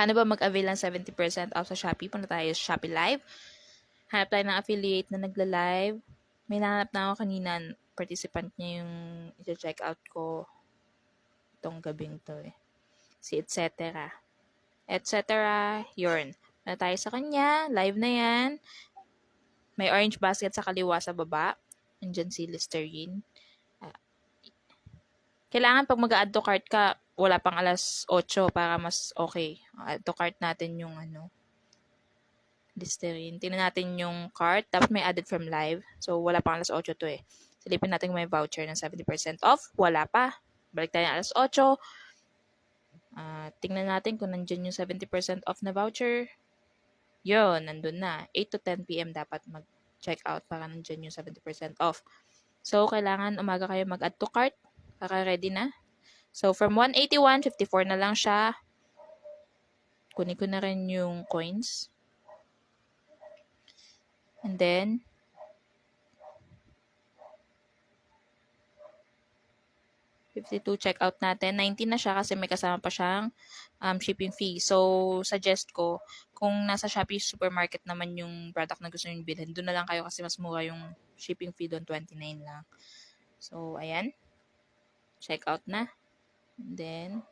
Paano ba mag-avail ng 70% off sa Shopee? Punta tayo sa Shopee Live. Hanap tayo ng affiliate na nagla-live. May nahanap na ako kanina, participant niya yung i-check out ko itong gabing to eh. Si et cetera. Et cetera. Yun. Na tayo sa kanya. Live na yan. May orange basket sa kaliwa sa baba. Andyan si Listerine. Ah, kailangan pag mag-add to cart ka, wala pang alas 8 para mas okay. Add to cart natin yung ano, Listerine. Tingnan natin yung cart. Dapat may added from live. So, wala pang alas 8 to eh. Silipin natin kung may voucher ng 70% off. Wala pa. Balik tayo alas 8. Ah, tingnan natin kung nandyan yung 70% off na voucher. Yun, nandun na. 8 to 10 p.m. dapat mag-check out para nandyan yung 70% off. So, kailangan umaga kayo mag-add to cart para ready na. So, from 181, 54 na lang siya. Kunin ko na rin yung coins. And then, $52 checkout natin. 19 na siya kasi may kasama pa siyang um, shipping fee. So, suggest ko, kung nasa Shopee supermarket naman yung product na gusto nyo bilhin, doon na lang kayo kasi mas mura yung shipping fee doon, 29 lang. So, ayan. Checkout na. Then,